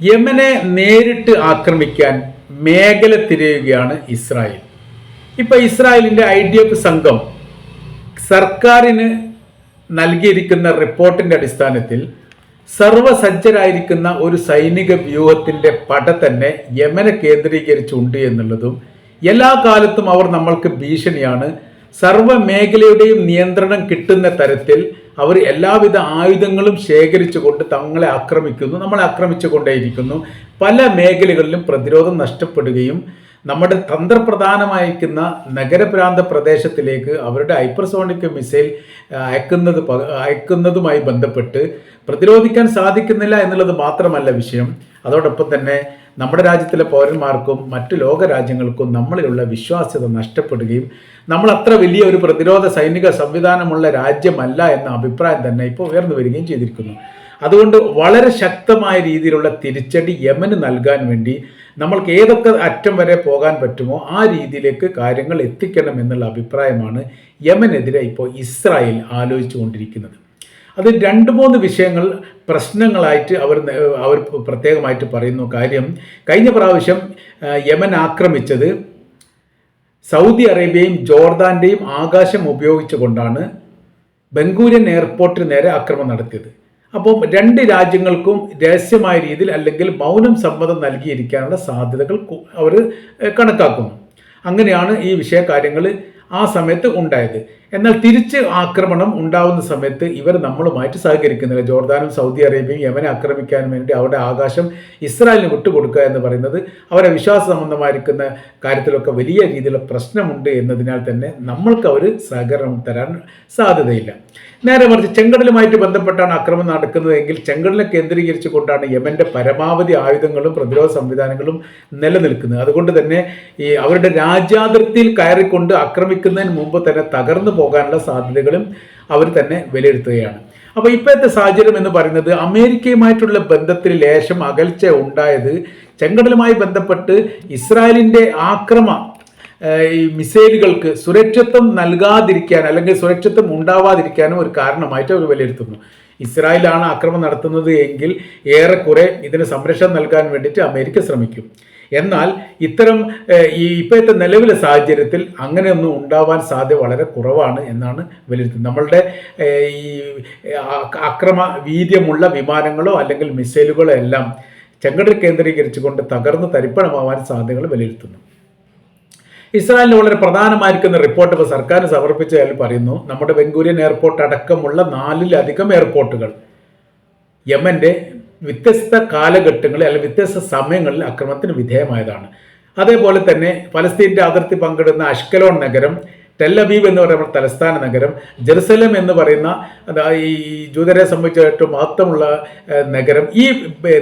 യമനെ നേരിട്ട് ആക്രമിക്കാൻ മേഖല തിരയുകയാണ് ഇസ്രായേൽ. ഇപ്പൊ ഇസ്രായേലിന്റെ ഐ ഡി എഫ് സംഘം സർക്കാരിന് നൽകിയിരിക്കുന്ന റിപ്പോർട്ടിന്റെ അടിസ്ഥാനത്തിൽ സർവസജ്ജരായിരിക്കുന്ന ഒരു സൈനിക വ്യൂഹത്തിന്റെ പട തന്നെ യമനെ കേന്ദ്രീകരിച്ചുണ്ട് എന്നുള്ളതും എല്ലാ കാലത്തും അവർ നമ്മൾക്ക് ഭീഷണിയാണ്. സർവ മേഖലയുടെയും നിയന്ത്രണം കിട്ടുന്ന തരത്തിൽ അവർ എല്ലാവിധ ആയുധങ്ങളും ശേഖരിച്ചു കൊണ്ട് തങ്ങളെ ആക്രമിക്കുന്നു നമ്മളെ ആക്രമിച്ചു കൊണ്ടേയിരിക്കുന്നു പല മേഖലകളിലും പ്രതിരോധം നഷ്ടപ്പെടുകയും നമ്മുടെ തന്ത്രപ്രധാനമായിരിക്കുന്ന നഗരപ്രാന്ത പ്രദേശത്തിലേക്ക് അവരുടെ ഹൈപ്പർസോണിക് മിസൈൽ അയക്കുന്നത് അയക്കുന്നതുമായി ബന്ധപ്പെട്ട് പ്രതിരോധിക്കാൻ സാധിക്കുന്നില്ല എന്നുള്ളത് മാത്രമല്ല വിഷയം. അതോടൊപ്പം തന്നെ നമ്മുടെ രാജ്യത്തിലെ പൗരന്മാർക്കും മറ്റു ലോക രാജ്യങ്ങൾക്കും നമ്മളിലുള്ള വിശ്വാസ്യത നഷ്ടപ്പെടുകയും നമ്മൾ അത്ര വലിയ ഒരു പ്രതിരോധ സൈനിക സംവിധാനമുള്ള രാജ്യമല്ല എന്ന അഭിപ്രായം തന്നെ ഇപ്പോൾ ഉയർന്നു വരികയും ചെയ്തിരിക്കുന്നു. അതുകൊണ്ട് വളരെ ശക്തമായ രീതിയിലുള്ള തിരിച്ചടി യമന് നൽകാൻ വേണ്ടി നമ്മൾക്ക് ഏതൊക്കെ അറ്റം വരെ പോകാൻ പറ്റുമോ ആ രീതിയിലേക്ക് കാര്യങ്ങൾ എത്തിക്കണം എന്നുള്ള അഭിപ്രായമാണ് യമനെതിരെ ഇപ്പോൾ ഇസ്രായേൽ ആലോചിച്ചുകൊണ്ടിരിക്കുന്നത്. അത് രണ്ട് മൂന്ന് വിഷയങ്ങൾ പ്രശ്നങ്ങളായിട്ട് അവർ അവർ പ്രത്യേകമായിട്ട് പറയുന്നു. കാര്യം കഴിഞ്ഞ പ്രാവശ്യം യമൻ ആക്രമിച്ചത് സൗദി അറേബ്യയും ജോർദാന്റെയും ആകാശം ഉപയോഗിച്ചുകൊണ്ടാണ് ബംഗൂരിയൻ എയർപോർട്ടിന് നേരെ ആക്രമണം നടത്തിയത്. അപ്പം രണ്ട് രാജ്യങ്ങൾക്കും രഹസ്യമായ രീതിയിൽ അല്ലെങ്കിൽ മൗനം സമ്മതം നൽകിയിരിക്കാനുള്ള സാധ്യതകൾ അവർ കണക്കാക്കുന്നു. അങ്ങനെയാണ് ഈ വിഷയകാര്യങ്ങൾ ആ സമയത്ത് ഉണ്ടായത്. എന്നാൽ തിരിച്ച് ആക്രമണം ഉണ്ടാവുന്ന സമയത്ത് ഇവർ നമ്മളുമായിട്ട് സഹകരിക്കുന്നില്ല. ജോർദാനും സൗദി അറേബ്യയും യമനെ ആക്രമിക്കാൻ വേണ്ടി അവരുടെ ആകാശം ഇസ്രായേലിന് വിട്ടുകൊടുക്കുക എന്ന് പറയുന്നത് അവരെ വിശ്വാസ സംബന്ധമായിരിക്കുന്ന കാര്യത്തിലൊക്കെ വലിയ രീതിയിലുള്ള പ്രശ്നമുണ്ട് എന്നതിനാൽ തന്നെ നമ്മൾക്ക് അവർ സഹകരണം തരാൻ സാധ്യതയില്ല. നേരെ മറിച്ച് ചെങ്കടലുമായിട്ട് ബന്ധപ്പെട്ടാണ് ആക്രമണം നടക്കുന്നതെങ്കിൽ ചെങ്കടലിനെ കേന്ദ്രീകരിച്ചു കൊണ്ടാണ് യമന്റെ പരമാവധി ആയുധങ്ങളും പ്രതിരോധ സംവിധാനങ്ങളും നിലനിൽക്കുന്നത്. അതുകൊണ്ട് തന്നെ ഈ അവരുടെ രാജ്യാതിർത്തിയിൽ കയറിക്കൊണ്ട് ആക്രമിക്കുന്നതിന് മുമ്പ് തന്നെ തകർന്നു പോകാനുള്ള സാധ്യതകളും അവർ തന്നെ വിലയിരുത്തുകയാണ്. അപ്പോൾ ഇപ്പോഴത്തെ സാഹചര്യം എന്ന് പറയുന്നത് അമേരിക്കയുമായിട്ടുള്ള ബന്ധത്തിൽ ലേശം അകൽച്ച ഉണ്ടായത് ചെങ്കടലുമായി ബന്ധപ്പെട്ട് ഇസ്രായേലിന്റെ ആക്രമ ഈ മിസൈലുകൾക്ക് സുരക്ഷിത്വം നൽകാതിരിക്കാൻ അല്ലെങ്കിൽ സുരക്ഷിത്വം ഉണ്ടാവാതിരിക്കാനും ഒരു കാരണമായിട്ട് അവർ വിലയിരുത്തുന്നു. ഇസ്രായേലാണ് ആക്രമണം നടത്തുന്നത് എങ്കിൽ ഏറെക്കുറെ ഇതിന് സംരക്ഷണം നൽകാൻ വേണ്ടിയിട്ട് അമേരിക്ക ശ്രമിക്കും. എന്നാൽ ഇത്തരം ഈ ഇപ്പോഴത്തെ നിലവിലെ സാഹചര്യത്തിൽ അങ്ങനെയൊന്നും ഉണ്ടാവാൻ സാധ്യത വളരെ കുറവാണ് എന്നാണ് വിലയിരുത്തുന്നത്. നമ്മളുടെ ഈ അക്രമ വീര്യമുള്ള വിമാനങ്ങളോ അല്ലെങ്കിൽ മിസൈലുകളോ എല്ലാം ചെങ്കടൽ കേന്ദ്രീകരിച്ചുകൊണ്ട് തകർന്ന് തരിപ്പണമാവാൻ സാധ്യതകൾ വിലയിരുത്തുന്നു. ഇസ്രായേലിന് വളരെ പ്രധാനമായിരിക്കുന്ന റിപ്പോർട്ട് ഇപ്പോൾ സർക്കാരിന് സമർപ്പിച്ചതിൽ പറയുന്നു നമ്മുടെ ബംഗൂരിയൻ എയർപോർട്ട് അടക്കമുള്ള നാലിലധികം എയർപോർട്ടുകൾ യമന്റെ വ്യത്യസ്ത കാലഘട്ടങ്ങളിൽ അല്ലെങ്കിൽ വ്യത്യസ്ത സമയങ്ങളിൽ അക്രമത്തിന് വിധേയമായതാണ്. അതേപോലെ തന്നെ ഫലസ്തീന്റെ അതിർത്തി പങ്കിടുന്ന അഷ്കലോൺ നഗരം ടെല്ലബീബ് എന്ന് പറയുന്ന തലസ്ഥാന നഗരം ജെറുസലം എന്ന് പറയുന്ന ഈ ജൂതരെ സംബന്ധിച്ച ഏറ്റവും മഹത്വമുള്ള നഗരം. ഈ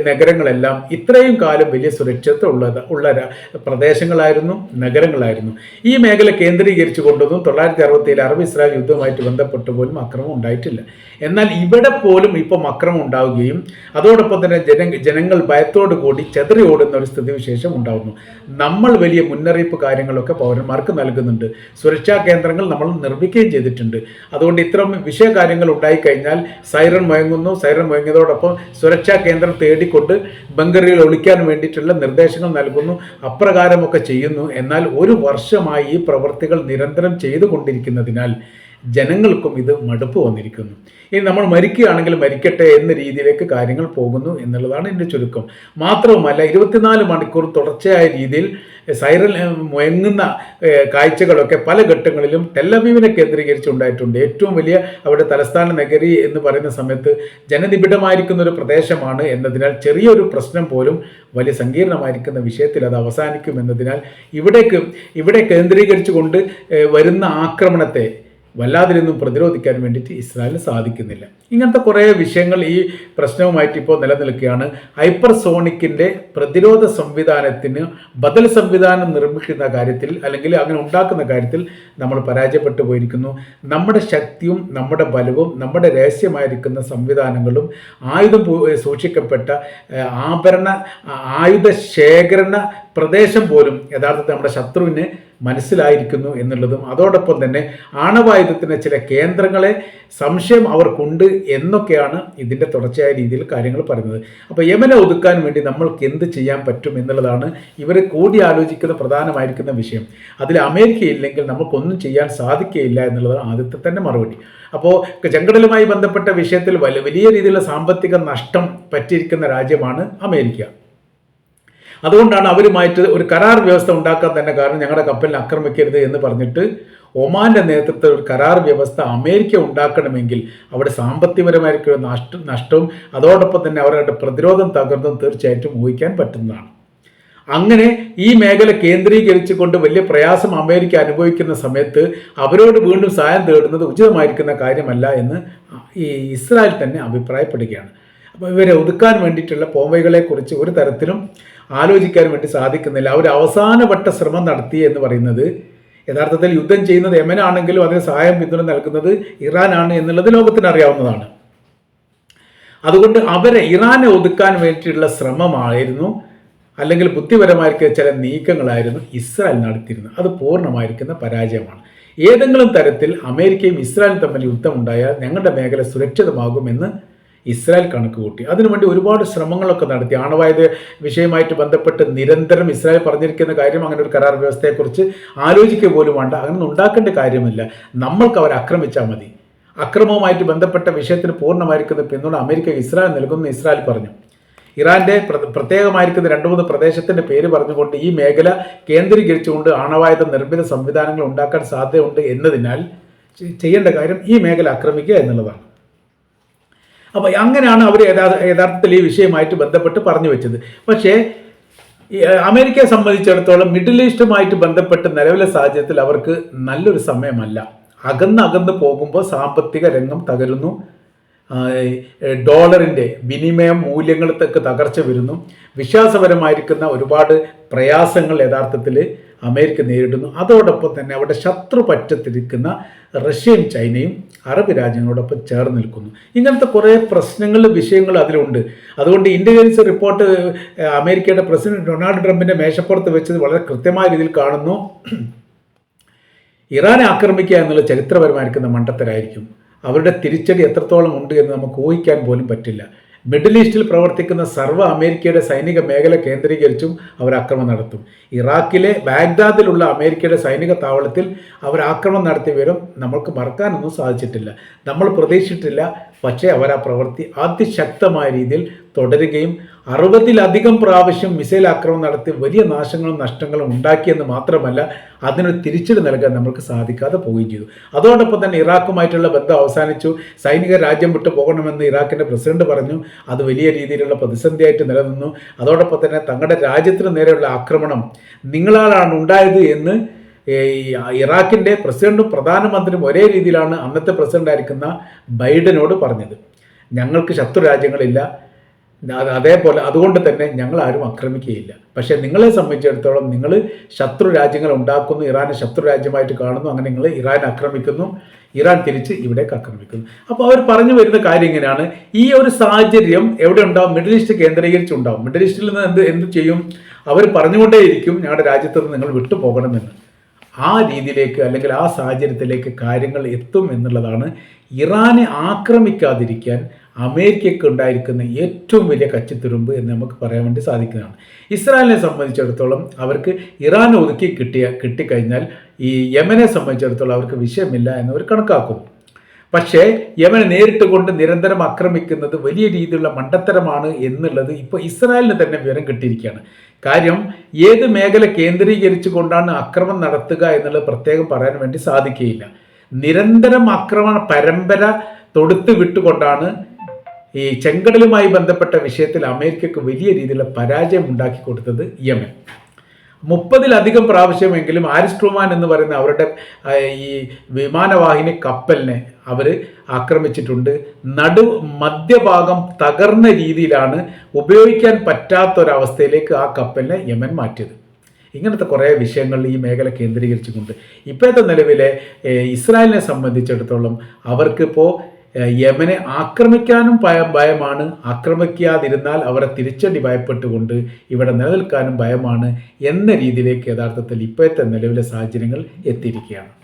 നഗരങ്ങളെല്ലാം ഇത്രയും കാലം വലിയ സുരക്ഷിതത്വം ഉള്ളത് ഉള്ള പ്രദേശങ്ങളായിരുന്നു നഗരങ്ങളായിരുന്നു. ഈ മേഖല കേന്ദ്രീകരിച്ചു കൊണ്ടൊന്നും തൊള്ളായിരത്തി അറുപത്തിയേഴ് അറബ് ഇസ്രായേൽ യുദ്ധവുമായിട്ട് ബന്ധപ്പെട്ട് പോലും അക്രമം ഉണ്ടായിട്ടില്ല. എന്നാൽ ഇവിടെ പോലും ഇപ്പം അക്രമം ഉണ്ടാവുകയും അതോടൊപ്പം തന്നെ ജന ജനങ്ങൾ ഭയത്തോടു കൂടി ചെതറി ഓടുന്ന ഒരു സ്ഥിതിവിശേഷം ഉണ്ടാകുന്നു നമ്മൾ വലിയ മുന്നറിയിപ്പ് കാര്യങ്ങളൊക്കെ പൗരന്മാർക്ക് നൽകുന്നുണ്ട്. സുരക്ഷാ കേന്ദ്രങ്ങൾ നമ്മൾ നിർമ്മിക്കുകയും ചെയ്തിട്ടുണ്ട്. അതുകൊണ്ട് ഇത്തരം വിഷയകാര്യങ്ങൾ ഉണ്ടായിക്കഴിഞ്ഞാൽ സൈറൺ മുഴങ്ങുന്നു സൈറൺ മുഴങ്ങിയതോടൊപ്പം സുരക്ഷാ കേന്ദ്രം തേടിക്കൊണ്ട് ബങ്കറിൽ ഒളിക്കാൻ വേണ്ടിയിട്ടുള്ള നിർദ്ദേശങ്ങൾ നൽകുന്നു. അപ്രകാരമൊക്കെ ചെയ്യുന്നു. എന്നാൽ ഒരു വർഷമായി ഈ പ്രവർത്തികൾ നിരന്തരം ചെയ്തുകൊണ്ടിരിക്കുന്നതിനാൽ ജനങ്ങൾക്കും ഇത് മടുപ്പ് വന്നിരിക്കുന്നു. ഇനി നമ്മൾ മരിക്കുകയാണെങ്കിൽ മരിക്കട്ടെ എന്ന രീതിയിലേക്ക് കാര്യങ്ങൾ പോകുന്നു എന്നുള്ളതാണ് എന്റെ ചുരുക്കം. മാത്രവുമല്ല ഇരുപത്തിനാല് മണിക്കൂർ തുടർച്ചയായ രീതിയിൽ സൈറൽ മുയങ്ങുന്ന കാഴ്ചകളൊക്കെ പല ഘട്ടങ്ങളിലും ടെല്ലവീവിനെ കേന്ദ്രീകരിച്ചുണ്ടായിട്ടുണ്ട് ഏറ്റവും വലിയ അവിടെ തലസ്ഥാന നഗരി എന്ന് പറയുന്ന സമയത്ത് ജനനിബിഡമായിരിക്കുന്ന ഒരു പ്രദേശമാണ് എന്നതിനാൽ ചെറിയൊരു പ്രശ്നം പോലും വലിയ സങ്കീർണമായിരിക്കുന്ന വിഷയത്തിൽ അത് അവസാനിക്കും എന്നതിനാൽ ഇവിടേക്ക് ഇവിടെ കേന്ദ്രീകരിച്ചുകൊണ്ട് വരുന്ന ആക്രമണത്തെ വല്ലാതിരുന്നും പ്രതിരോധിക്കാൻ വേണ്ടിയിട്ട് ഇസ്രായേലിന് സാധിക്കുന്നില്ല. ഇങ്ങനത്തെ കുറേ വിഷയങ്ങൾ ഈ പ്രശ്നവുമായിട്ട് ഇപ്പോൾ നിലനിൽക്കുകയാണ്. ഹൈപ്പർസോണിക്കിന്റെ പ്രതിരോധ സംവിധാനത്തിന് ബദൽ സംവിധാനം നിർമ്മിക്കുന്ന കാര്യത്തിൽ അല്ലെങ്കിൽ അങ്ങനെ ഉണ്ടാക്കുന്ന കാര്യത്തിൽ നമ്മൾ പരാജയപ്പെട്ടു പോയിരിക്കുന്നു. നമ്മുടെ ശക്തിയും നമ്മുടെ ബലവും നമ്മുടെ രഹസ്യമായിരിക്കുന്ന സംവിധാനങ്ങളും ആയുധം സൂക്ഷിക്കപ്പെട്ട ആഭരണ ആയുധ ശേഖരണ പ്രദേശം പോലും യഥാർത്ഥത്തിൽ നമ്മുടെ ശത്രുവിന് മനസ്സിലായിരിക്കുന്നു എന്നുള്ളതും അതോടൊപ്പം തന്നെ ആണവായുധത്തിന്റെ ചില കേന്ദ്രങ്ങളെ സംശയം അവർക്കുണ്ട് എന്നൊക്കെയാണ് ഇതിന്റെ തുടർച്ചയായ രീതിയിൽ കാര്യങ്ങൾ പറയുന്നത്. അപ്പോൾ യമനെ ഒതുക്കാൻ വേണ്ടി നമ്മൾക്ക് എന്ത് ചെയ്യാൻ പറ്റും എന്നുള്ളതാണ് ഇവർ കൂടി ആലോചിക്കുന്ന പ്രധാനമായിരിക്കുന്ന വിഷയം. അതിൽ അമേരിക്ക ഇല്ലെങ്കിൽ നമുക്കൊന്നും ചെയ്യാൻ സാധിക്കുകയില്ല എന്നുള്ളതാണ് ആദ്യത്തെ തന്നെ മറുപടി. അപ്പോൾ ചെങ്കടലുമായി ബന്ധപ്പെട്ട വിഷയത്തിൽ വലിയ രീതിയിലുള്ള സാമ്പത്തിക നഷ്ടം പറ്റിയിരിക്കുന്ന രാജ്യമാണ് അമേരിക്ക. അതുകൊണ്ടാണ് അവരുമായിട്ട് ഒരു കരാർ വ്യവസ്ഥ ഉണ്ടാക്കാൻ തന്നെ കാരണം ഞങ്ങളുടെ കപ്പലിനെ ആക്രമിക്കരുത് എന്ന് പറഞ്ഞിട്ട് ഒമാന്റെ നേതൃത്വത്തിൽ ഒരു കരാർ വ്യവസ്ഥ അമേരിക്ക ഉണ്ടാക്കണമെങ്കിൽ അവിടെ സാമ്പത്തികപരമായിരിക്കും നഷ്ട നഷ്ടവും അതോടൊപ്പം തന്നെ അവരുടെ പ്രതിരോധം തകർന്നും തീർച്ചയായിട്ടും ഊഹിക്കാൻ പറ്റുന്നതാണ്. അങ്ങനെ ഈ മേഖല കേന്ദ്രീകരിച്ചുകൊണ്ട് വലിയ പ്രയാസം അമേരിക്ക അനുഭവിക്കുന്ന സമയത്ത് അവരോട് വീണ്ടും സഹായം തേടുന്നത് ഉചിതമായിരിക്കുന്ന കാര്യമല്ല എന്ന് ഈ ഇസ്രായേൽ തന്നെ അഭിപ്രായപ്പെടുകയാണ്. അപ്പോൾ ഇവരെ ഒതുക്കാൻ വേണ്ടിയിട്ടുള്ള പോംവൈകളെക്കുറിച്ച് ഒരു തരത്തിലും ആലോചിക്കാൻ വേണ്ടി സാധിക്കുന്നില്ല. അവർ അവസാനവട്ട ശ്രമം നടത്തി എന്ന് പറയുന്നത് യഥാർത്ഥത്തിൽ യുദ്ധം ചെയ്യുന്നത് യമനാണെങ്കിലും അതിന് സഹായം പിന്തുണ നൽകുന്നത് ഇറാനാണ് എന്നുള്ളത് ലോകത്തിന് അറിയാവുന്നതാണ്. അതുകൊണ്ട് അവരെ ഇറാനെ ഒതുക്കാൻ വേണ്ടിയിട്ടുള്ള ശ്രമമായിരുന്നു. അല്ലെങ്കിൽ ബുദ്ധിപരമായിരിക്കുന്ന ചില നീക്കങ്ങളായിരുന്നു ഇസ്രായേൽ നടത്തിയിരുന്നത്. അത് പൂർണമായിരിക്കുന്ന പരാജയമാണ്. ഏതെങ്കിലും തരത്തിൽ അമേരിക്കയും ഇസ്രായേലും തമ്മിൽ യുദ്ധമുണ്ടായാൽ ഞങ്ങളുടെ മേഖല സുരക്ഷിതമാകുമെന്ന് ഇസ്രായേൽ കണക്ക് കൂട്ടി. അതിനുവേണ്ടി ഒരുപാട് ശ്രമങ്ങളൊക്കെ നടത്തി. ആണവായത് വിഷയമായിട്ട് ബന്ധപ്പെട്ട് നിരന്തരം ഇസ്രായേൽ പറഞ്ഞിരിക്കുന്ന കാര്യം അങ്ങനെ ഒരു കരാർ വ്യവസ്ഥയെക്കുറിച്ച് ആലോചിക്കുക പോലും വേണ്ട. അങ്ങനെ ഉണ്ടാക്കേണ്ട കാര്യമില്ല. നമ്മൾക്ക് അവരെ ആക്രമിച്ചാൽ മതി. അക്രമവുമായിട്ട് ബന്ധപ്പെട്ട വിഷയത്തിന് പൂർണമായിരിക്കുന്ന പിന്തുണ അമേരിക്ക ഇസ്രായേൽ നൽകുമെന്ന് ഇസ്രായേൽ പറഞ്ഞു. ഇറാന്റെ പ്രത്യേകമായിരിക്കുന്ന രണ്ട് മൂന്ന് പ്രദേശത്തിന്റെ പേര് പറഞ്ഞുകൊണ്ട് ഈ മേഖല കേന്ദ്രീകരിച്ചുകൊണ്ട് ആണവായത നിർമ്മിത സംവിധാനങ്ങൾ ഉണ്ടാക്കാൻ സാധ്യതയുണ്ട് എന്നതിനാൽ ചെയ്യേണ്ട കാര്യം ഈ മേഖല ആക്രമിക്കുക എന്നുള്ളതാണ്. അപ്പോൾ അങ്ങനെയാണ് അവർ യഥാർത്ഥത്തിൽ ഈ വിഷയമായിട്ട് ബന്ധപ്പെട്ട് പറഞ്ഞു വെച്ചത്. പക്ഷേ അമേരിക്കയെ സംബന്ധിച്ചിടത്തോളം മിഡിൽ ഈസ്റ്റുമായിട്ട് ബന്ധപ്പെട്ട് നിലവിലെ സാഹചര്യത്തിൽ അവർക്ക് നല്ലൊരു സമയമല്ല. അകന്ന് അകന്ന് പോകുമ്പോൾ സാമ്പത്തിക രംഗം തകരുന്നു. ഡോളറിന്റെ വിനിമയ മൂല്യങ്ങൾക്ക് തകർച്ച വരുന്നു. വിശ്വാസപരമായിരിക്കുന്ന ഒരുപാട് പ്രയാസങ്ങൾ യഥാർത്ഥത്തിൽ അമേരിക്ക നേരിടുന്നു. അതോടൊപ്പം തന്നെ അവിടെ ശത്രു പറ്റത്തിരിക്കുന്ന റഷ്യയും ചൈനയും അറബ് രാജ്യങ്ങളോടൊപ്പം ചേർന്ന് നിൽക്കുന്നു. ഇങ്ങനത്തെ കുറേ പ്രശ്നങ്ങളും വിഷയങ്ങളും അതിലുണ്ട്. അതുകൊണ്ട് ഇന്റലിജൻസ് റിപ്പോർട്ട് അമേരിക്കയുടെ പ്രസിഡന്റ് ഡൊണാൾഡ് ട്രംപിന്റെ മേശപ്പുറത്ത് വെച്ചത് വളരെ കൃത്യമായ രീതിയിൽ കാണുന്നു. ഇറാനെ ആക്രമിക്കുക എന്നുള്ള ചരിത്രപരമായിരിക്കുന്ന മണ്ടത്തരായിരിക്കും. അവരുടെ തിരിച്ചടി എത്രത്തോളം ഉണ്ട് എന്ന് നമുക്ക് ഊഹിക്കാൻ പോലും പറ്റില്ല. മിഡിൽ ഈസ്റ്റിൽ പ്രവർത്തിക്കുന്ന സർവ അമേരിക്കയുടെ സൈനിക മേഖല കേന്ദ്രീകരിച്ചും അവർ ആക്രമണം നടത്തും. ഇറാഖിലെ ബാഗ്ദാദിലുള്ള അമേരിക്കയുടെ സൈനിക താവളത്തിൽ അവർ ആക്രമണം നടത്തിയ വിവരം നമ്മൾക്ക് മറക്കാനൊന്നും സാധിച്ചിട്ടില്ല. നമ്മൾ പ്രതീക്ഷിച്ചിട്ടില്ല പക്ഷേ അവർ ആ പ്രവൃത്തി അതിശക്തമായ രീതിയിൽ തുടരുകയും അറുപതിലധികം പ്രാവശ്യം മിസൈൽ ആക്രമണം നടത്തി വലിയ നാശങ്ങളും നഷ്ടങ്ങളും ഉണ്ടാക്കിയെന്ന് മാത്രമല്ല അതിനൊരു തിരിച്ചടി നൽകാൻ നമുക്ക് സാധിക്കാതെ പോവുകയും ചെയ്തു. അതോടൊപ്പം തന്നെ ഇറാഖുമായിട്ടുള്ള ബന്ധം അവസാനിച്ചു. സൈനിക രാജ്യം വിട്ടു പോകണമെന്ന് ഇറാഖിന്റെ പ്രസിഡന്റ് പറഞ്ഞു. അത് വലിയ രീതിയിലുള്ള പ്രതിസന്ധിയായിട്ട് നിലനിന്നു. അതോടൊപ്പം തന്നെ തങ്ങളുടെ രാജ്യത്തിന് നേരെയുള്ള ആക്രമണം നിങ്ങളാലാണ് ഉണ്ടായത് എന്ന് ഇറാഖിന്റെ പ്രസിഡന്റും പ്രധാനമന്ത്രിയും ഒരേ രീതിയിലാണ് അന്നത്തെ പ്രസിഡന്റായിരിക്കുന്ന ബൈഡനോട് പറഞ്ഞത്. ഞങ്ങൾക്ക് ശത്രു രാജ്യങ്ങളില്ല. അതേപോലെ അതുകൊണ്ട് തന്നെ ഞങ്ങൾ ആരും ആക്രമിക്കുകയില്ല. പക്ഷേ നിങ്ങളെ സംബന്ധിച്ചിടത്തോളം നിങ്ങൾ ശത്രു രാജ്യങ്ങൾ ഉണ്ടാക്കുന്നു ഇറാനെ ശത്രു രാജ്യമായിട്ട് കാണുന്നു അങ്ങനെ നിങ്ങൾ ഇറാൻ ആക്രമിക്കുന്നു ഇറാൻ തിരിച്ച് ഇവിടേക്ക് ആക്രമിക്കുന്നു. അപ്പോൾ അവർ പറഞ്ഞു വരുന്ന കാര്യം ഇങ്ങനെയാണ്. ഈ ഒരു സാഹചര്യം എവിടെ ഉണ്ടാവും? Middle east കേന്ദ്രീകരിച്ചുണ്ടാവും. മിഡിൽ ഈസ്റ്റിൽ നിന്ന് എന്ത് എന്ത് ചെയ്യും? അവർ പറഞ്ഞുകൊണ്ടേയിരിക്കും ഞങ്ങളുടെ രാജ്യത്ത് നിന്ന് നിങ്ങൾ വിട്ടു പോകണമെന്ന് ആ രീതിയിലേക്ക് അല്ലെങ്കിൽ ആ സാഹചര്യത്തിലേക്ക് കാര്യങ്ങൾ എത്തും എന്നുള്ളതാണ് ഇറാനെ ആക്രമിക്കാതിരിക്കാൻ അമേരിക്കയ്ക്ക് ഉണ്ടായിരിക്കുന്ന ഏറ്റവും വലിയ കച്ചിത്തുരുമ്പ് എന്ന് നമുക്ക് പറയാൻ വേണ്ടി സാധിക്കുന്നതാണ്. ഇസ്രായേലിനെ സംബന്ധിച്ചിടത്തോളം അവർക്ക് ഇറാൻ ഒതുക്കി കിട്ടിയ കിട്ടിക്കഴിഞ്ഞാൽ ഈ യമനെ സംബന്ധിച്ചിടത്തോളം അവർക്ക് വിഷയമില്ല എന്നവർ കണക്കാക്കും. പക്ഷേ യമനെ നേരിട്ട് കൊണ്ട് നിരന്തരം ആക്രമിക്കുന്നത് വലിയ രീതിയിലുള്ള മണ്ടത്തരമാണ് എന്നുള്ളത് ഇപ്പോൾ ഇസ്രായേലിന് തന്നെ വിവരം കിട്ടിയിരിക്കുകയാണ്. കാര്യം ഏത് മേഖല കേന്ദ്രീകരിച്ചു കൊണ്ടാണ് അക്രമം നടത്തുക എന്നുള്ളത് പ്രത്യേകം പറയാൻ വേണ്ടി സാധിക്കുകയില്ല. നിരന്തരം ആക്രമണ പരമ്പര തൊടുത്ത് വിട്ടുകൊണ്ടാണ് ഈ ചെങ്കടലുമായി ബന്ധപ്പെട്ട വിഷയത്തിൽ അമേരിക്കക്ക് വലിയ രീതിയിലുള്ള പരാജയം ഉണ്ടാക്കി കൊടുത്തത് യമൻ. മുപ്പതിലധികം പ്രാവശ്യമെങ്കിലും ആരിസ്ട്രോമാൻ എന്ന് പറയുന്ന അവരുടെ ഈ വിമാനവാഹിനി കപ്പലിനെ അവർ ആക്രമിച്ചിട്ടുണ്ട്. നടു മധ്യഭാഗം തകർന്ന രീതിയിലാണ് ഉപയോഗിക്കാൻ പറ്റാത്തൊരവസ്ഥയിലേക്ക് ആ കപ്പലിനെ യമൻ മാറ്റിയത്. ഇങ്ങനത്തെ കുറേ വിഷയങ്ങൾ ഈ മേഖല കേന്ദ്രീകരിച്ചുകൊണ്ട്. ഇപ്പോഴത്തെ നിലവിലെ ഇസ്രായേലിനെ സംബന്ധിച്ചിടത്തോളം അവർക്കിപ്പോൾ യമനെ ആക്രമിക്കാനും ഭയം ഭയമാണ്. ആക്രമിക്കാതിരുന്നാൽ അവരെ തിരിച്ചടി ഭയപ്പെട്ടുകൊണ്ട് ഇവിടെ നിലനിൽക്കാനും ഭയമാണ് എന്ന രീതിയിലേക്ക് യഥാർത്ഥത്തിൽ ഇപ്പോഴത്തെ നിലവിലെ സാഹചര്യങ്ങൾ എത്തിയിരിക്കുകയാണ്.